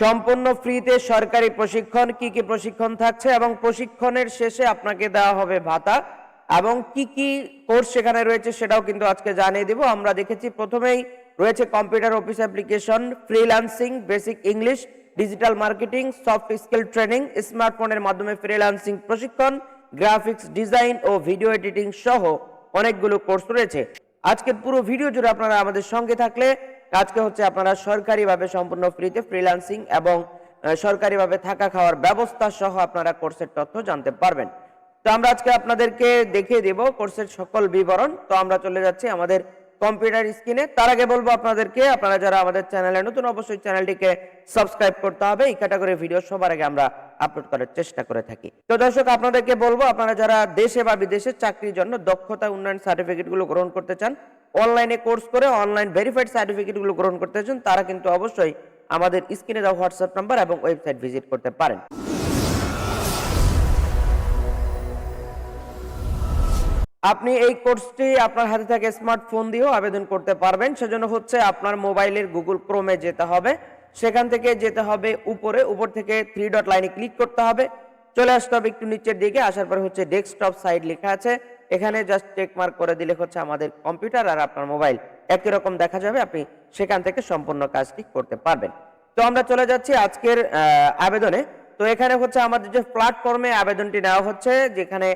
সম্পূর্ণ ফ্রিতে সরকারি প্রশিক্ষণ, কি কি প্রশিক্ষণ থাকছে এবং প্রশিক্ষণের শেষে আপনাকে দেওয়া হবে ভাতা এবং কি কি কোর্স সেখানে রয়েছে সেটাও কিন্তু আজকে জানিয়ে দিব। আমরা দেখেছি প্রথমেই রয়েছে computer office application, freelancing, basic English, digital marketing, soft skill training, স্মার্টফোনের মাধ্যমে ফ্রিল্যান্সিং প্রশিক্ষণ, গ্রাফিক্স ডিজাইন ও ভিডিও এডিটিং সহ অনেকগুলো কোর্স রয়েছে। আজকের পুরো ভিডিও জুড়ে আপনারা আমাদের সঙ্গে থাকলে আজকে হচ্ছে আপনারা সরকারিভাবে সম্পূর্ণ ফ্রিতে ফ্রিল্যান্সিং এবং সরকারিভাবে থাকা খাওয়ার ব্যবস্থা সহ আপনারা কোর্সের তথ্য জানতে পারবেন। তো আমরা আজকে আপনাদেরকে দেখিয়ে দেব কোর্সের সকল বিবরণ। তো আমরা চলে যাচ্ছি আমাদের কম্পিউটার স্ক্রিনে তার আগে বলব আপনাদেরকে, আপনারা যারা আমাদের চ্যানেলে নতুন, অবশ্যই চ্যানেলটিকে সাবস্ক্রাইব করতে হবে। এই ক্যাটাগরি ভিডিও সবার আগে আমরা আপলোড করার চেষ্টা করে থাকি। তো দর্শক, আপনাদেরকে বলব, আপনারা যারা দেশে বা বিদেশে চাকরির জন্য দক্ষতা উন্নয়ন সার্টিফিকেটগুলো গ্রহণ করতে চান অনলাইনে কোর্স করে অনলাইন ভেরিফাইড সার্টিফিকেটগুলো গ্রহণ করতে চান তারা কিন্তু অবশ্যই আমাদের স্ক্রিনে দেওয়া হোয়াটসঅ্যাপ নাম্বার এবং ওয়েবসাইট ভিজিট করতে পারেন। আপনি এই কোর্সটি আপনার হাতে থাকে স্মার্টফোন দিয়েও আবেদন করতে পারবেন। সেজন্য হচ্ছে আপনার মোবাইলের গুগল ক্রোমে যেতে হবে। সেখান থেকে যেতে হবে উপরে, উপর থেকে থ্রি ডট লাইনে ক্লিক করতে হবে। চলে আসতে হবে একটু নিচের দিকে, আসার পরে হচ্ছে ডেস্কটপ সাইড লেখা আছে। এখানে জাস্ট চেক মার্ক করে দিলে হচ্ছে আমাদের কম্পিউটার আর আপনার মোবাইল একই রকম দেখা যাবে, আপনি সেখান থেকে সম্পূর্ণ কাজটি করতে পারবেন। তো আমরা চলে যাচ্ছি আজকের আবেদনে। তো এখানে হচ্ছে আমাদের যে প্ল্যাটফর্মে আবেদনটি নেওয়া হচ্ছে, যেখানে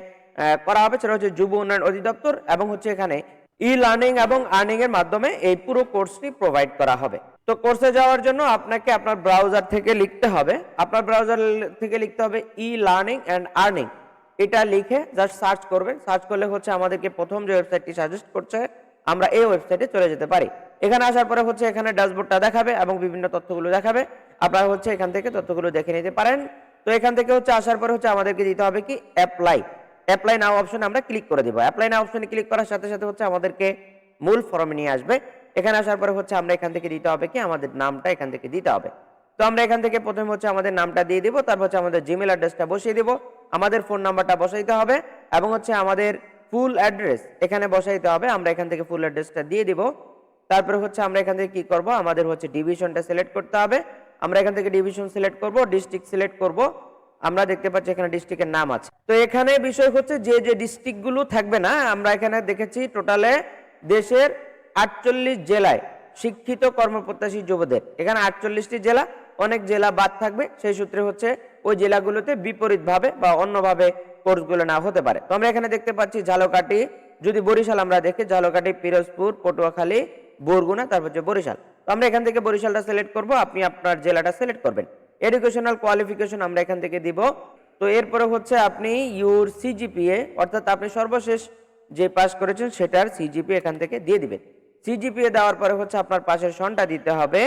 করা হবে সেটা হচ্ছে যুব উন্নয়ন অধিদপ্তর এবং হচ্ছে এখানে ই লার্নিং এবং আর্নিং এর মাধ্যমে এই পুরো কোর্সটি প্রোভাইড করা হবে। তো কোর্সে যাওয়ার জন্য আপনাকে আপনার ব্রাউজার থেকে লিখতে হবে। আপনার ব্রাউজার থেকে লিখতে হবে ই লার্নিং অ্যান্ড আর্নিং এটা লিখে জাস্ট সার্চ করবেন। সার্চ করলে হচ্ছে আমাদেরকে প্রথম যে ওয়েবসাইটটি সাজেস্ট করছে, আমরা এই ওয়েবসাইটে চলে যেতে পারি। এখানে আসার পরে হচ্ছে এখানে ড্যাশবোর্ডটা দেখাবে এবং বিভিন্ন তথ্যগুলো দেখাবে। আপনারা হচ্ছে এখান থেকে তথ্যগুলো দেখে নিতে পারেন। তো এখান থেকে হচ্ছে আসার পরে হচ্ছে আমাদেরকে দিতে হবে কি? অ্যাপ্লাই অ্যাপ্লাই নাও অপশনে আমরা ক্লিক করে দিব। অ্যাপ্লাই নাও অপশনে ক্লিক করার সাথে সাথে হচ্ছে আমাদেরকে মূল ফর্মে নিয়ে আসবে। এখানে আসার পরে হচ্ছে আমরা এখান থেকে দিতে হবে কি? আমাদের নামটা এখান থেকে দিতে হবে। তো আমরা এখান থেকে প্রথমে হচ্ছে আমাদের নামটা দিয়ে দিব। তারপর হচ্ছে আমাদের জিমেল অ্যাড্রেসটা বসিয়ে দিব। আমাদের ফোন নাম্বারটা বসাইতে হবে এবং হচ্ছে আমাদের ফুল অ্যাড্রেস এখানে বসাইতে হবে। আমরা এখান থেকে ফুল অ্যাড্রেসটা দিয়ে দিব। তারপরে হচ্ছে আমরা এখান থেকে কি করব? আমাদের হচ্ছে ডিভিশনটা সিলেক্ট করতে হবে। আমরা এখান থেকে ডিভিশন সিলেক্ট করব ডিস্ট্রিক্ট সিলেক্ট করব। আমরা দেখতে পাচ্ছি এখানে ডিস্ট্রিক্টের নাম আছে। তো এখানে বিষয় হচ্ছে যে যে ডিস্ট্রিক্টগুলো থাকবে না, আমরা এখানে দেখেছি টোটালে দেশের আটচল্লিশ জেলায় শিক্ষিত কর্মপ্রত্যাশী যুবদের। এখানে আটচল্লিশটি জেলা, অনেক জেলা বাদ থাকবে। সেই সূত্রে হচ্ছে ওই জেলাগুলোতে বিপরীতভাবে বা অন্যভাবে কোর্সগুলো না হতে পারে। তো আমরা এখানে দেখতে পাচ্ছি ঝালকাঠি, যদি বরিশাল আমরা দেখি, ঝালকাঠি, পিরোজপুর, পটুয়াখালী, বরগুনা, তারপর হচ্ছে বরিশাল। তো আমরা এখান থেকে বরিশালটা সিলেক্ট করব, আপনি আপনার জেলাটা সিলেক্ট করবেন। এডুকেশনাল কোয়ালিফিকেশন আমরা এখান থেকে দিব। তো এরপরে হচ্ছে আপনি ইউর সিজিপিএ অর্থাৎ আপনি সর্বশেষ যে পাস করেছেন সেটার সিজিপি এখান থেকে দিয়ে দিবেন। সিজিপিএ দেওয়ার পরে হচ্ছে আপনার পাশের সনটা দিতে হবে।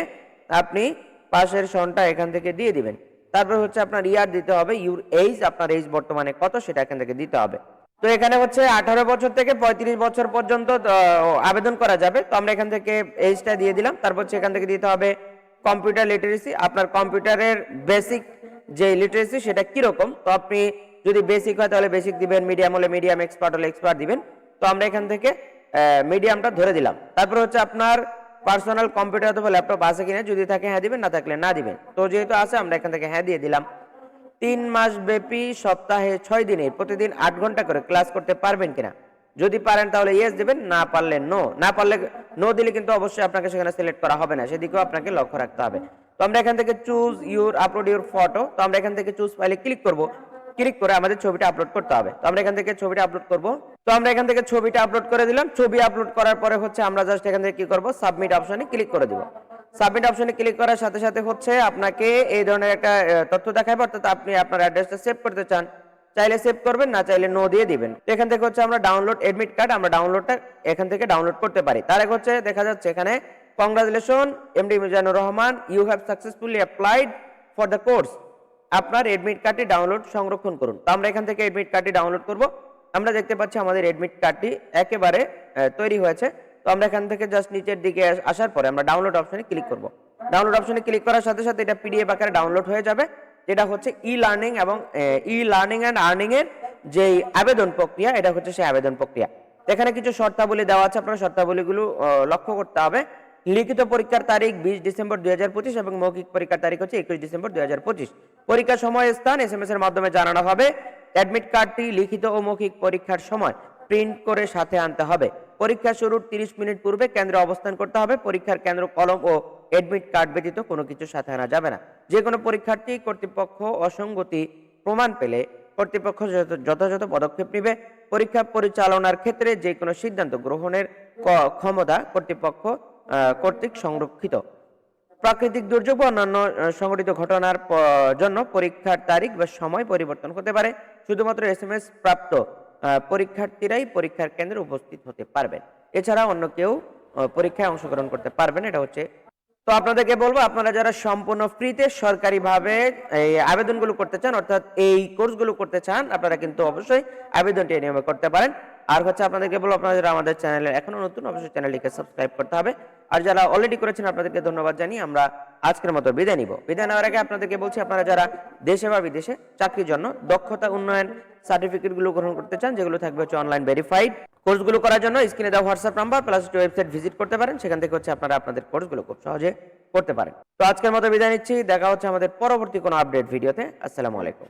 আপনি পাশের সনটা এখান থেকে দিয়ে দিবেন। তারপর হচ্ছে আপনার ইয়ার দিতে হবে ইউর এইজ আপনার এইজ বর্তমানে কত সেটা এখান থেকে দিতে হবে। তো এখানে হচ্ছে আঠারো বছর থেকে পঁয়ত্রিশ বছর পর্যন্ত আবেদন করা যাবে। তো আমরা এখান থেকে এইজটা দিয়ে দিলাম। তারপর হচ্ছে এখান থেকে দিতে হবে কম্পিউটার লিটারেসি আপনার কম্পিউটারের বেসিক যে লিটারেসি সেটা কীরকম? তো আপনি যদি বেসিক হয় তাহলে বেসিক দিবেন মিডিয়াম হলে মিডিয়াম এক্সপার্ট হলে এক্সপার্ট দিবেন। তো আমরা এখান থেকে মিডিয়ামটা ধরে দিলাম। তারপর হচ্ছে আপনার পার্সোনাল কম্পিউটার অথবা ল্যাপটপ আছে কিনা, যদি থাকে হ্যাঁ দিবেন, না থাকলে না দিবেন। তো যেহেতু আছে, আমরা এখান থেকে হ্যাঁ দিয়ে দিলাম। তিন মাস ব্যাপী সপ্তাহে ছয় দিনে প্রতিদিন আট ঘণ্টা করে ক্লাস করতে পারবেন কিনা? যদি পারেন তাহলে ইয়েস দিবেন, না পারলে নো না পারলে নো দিলে কিন্তু অবশ্যই আপনাকে সেখানে সিলেক্ট করা হবে না, সেদিকেও আপনাকে লক্ষ্য রাখতে হবে। তো আমরা এখান থেকে choose your upload your photo তো আমরা এখান থেকে চুজ ফাইলে ক্লিক করব। ক্লিক করে আমাদের ছবিটা আপলোড করতে হবে। তো আমরা এখান থেকে ছবিটা আপলোড করব। তো আমরা এখান থেকে ছবিটা আপলোড করে দিলাম। ছবি আপলোড করার পরে হচ্ছে আমরা জাস্ট এখান থেকে কি করব? সাবমিট অপশনে ক্লিক করে দিব। সাবমিট অপশনে ক্লিক করার সাথে সাথে হচ্ছে আপনাকে এই ধরনের একটা তথ্য দেখাবে অর্থাৎ আপনি আপনার অ্যাড্রেসটা সেভ করতে চান, চাইলে সেভ করবেন, না চাইলে নো দিয়ে দিবেন। এখান থেকে হচ্ছে আমরা ডাউনলোড এডমিট কার্ড আমরা ডাউনলোডটা এখান থেকে ডাউনলোড করতে পারি। তার আগে হচ্ছে দেখা যাচ্ছে এখানে congratulation MD Mizanur Rahman you have successfully applied for the course আপনার এডমিট কার্ডটি ডাউনলোড সংরক্ষণ করুন। তো আমরা এখান থেকে এডমিট কার্ডটি ডাউনলোড করব। আমরা দেখতে পাচ্ছি আমাদের এডমিট কার্ডটি একেবারে তৈরি হয়েছে। তো আমরা এখান থেকে জাস্ট নিচের দিকে আসার পরে আমরা ডাউনলোড অপশনে ক্লিক করব। ডাউনলোড অপশনে ক্লিক করার সাথে সাথে এটা পিডিএফ আকারে ডাউনলোড হয়ে যাবে, যেটা হচ্ছে ই লার্নিং এবং ই লার্নিং অ্যান্ড আর্নিং এর যে আবেদন প্রক্রিয়া, এটা হচ্ছে সেই আবেদন প্রক্রিয়া। এখানে কিছু শর্তাবলী দেওয়া আছে, আপনারা শর্তাবলীগুলো লক্ষ্য করতে হবে। লিখিত পরীক্ষার তারিখ বিশ ডিসেম্বর দুই হাজার পঁচিশ এবং মৌখিক পরীক্ষার তারিখ হচ্ছে একুশ ডিসেম্বর দুই হাজার পঁচিশ। পরীক্ষার সময়, স্থান এস এর মাধ্যমে জানানো হবে। অ্যাডমিট কার্ডটি লিখিত ও মৌখিক পরীক্ষার সময় প্রিন্ট করে সাথে আনতে হবে। পরীক্ষা শুরুর 30 মিনিট পূর্বে কেন্দ্রে অবস্থান করতে হবে। পরীক্ষার কেন্দ্র কলম ও অ্যাডমিট কার্ড ব্যতীত কোনো কিছু সাথে আনা যাবে না। যে কোনো পরীক্ষার্থী কর্তৃপক্ষ অসঙ্গতি প্রমাণ পেলে কর্তৃপক্ষ যথাযথ পদক্ষেপ নেবে। পরীক্ষা পরিচালনার ক্ষেত্রে যে কোনো সিদ্ধান্ত গ্রহণের ক্ষমতা কর্তৃপক্ষ কর্তৃক সংরক্ষিত। প্রাকৃতিক দুর্যোগ অন্যান্য সংঘটিত ঘটনার জন্য পরীক্ষার তারিখ বা সময় পরিবর্তন হতে পারে। শুধুমাত্র এস এম এস প্রাপ্ত পরীক্ষার্থীরাই পরীক্ষার কেন্দ্রে উপস্থিত হতে পারবেন। এছাড়া অন্য কেউ পরীক্ষায় অংশগ্রহণ করতে পারবেন, এটা হচ্ছে তো আপনাদেরকে বলব, আপনারা যারা সম্পূর্ণ ফ্রিতে সরকারিভাবে এই আবেদনগুলো করতে চান, অর্থাৎ এই কোর্সগুলো করতে চান, আপনারা কিন্তু অবশ্যই আবেদনটি নিয়মে করতে পারেন। আর হচ্ছে আপনাদেরকে বলব, আপনারা যারা আমাদের চ্যানেলে এখনও নতুন, অবশ্যই চ্যানেলটিকে সাবস্ক্রাইব করতে হবে। আর যারা অলরেডি করেছেন, আপনাদেরকে ধন্যবাদ জানিয়ে আমরা আজকের মতো বিদায় নিব। বিদায় নেওয়ার আগে আপনাদেরকে বলছি, আপনারা যারা দেশে বা বিদেশে চাকরির জন্য দক্ষতা উন্নয়ন সার্টিফিকেটগুলো গ্রহণ করতে চান, যেগুলো থাকবে হচ্ছে অনলাইন ভেরিফাইড কোর্সগুলো করার জন্য, স্ক্রিনে দেওয়া WhatsApp number plus website visit করতে পারেন। সেখান থেকে হচ্ছে আপনারা আপনাদের কোর্সগুলো খুব সহজে করতে পারেন। তো আজকের মতো বিদায় নিচ্ছি। দেখা হচ্ছে আমাদের পরবর্তী কোনো আপডেট ভিডিওতে। আসসালামু আলাইকুম।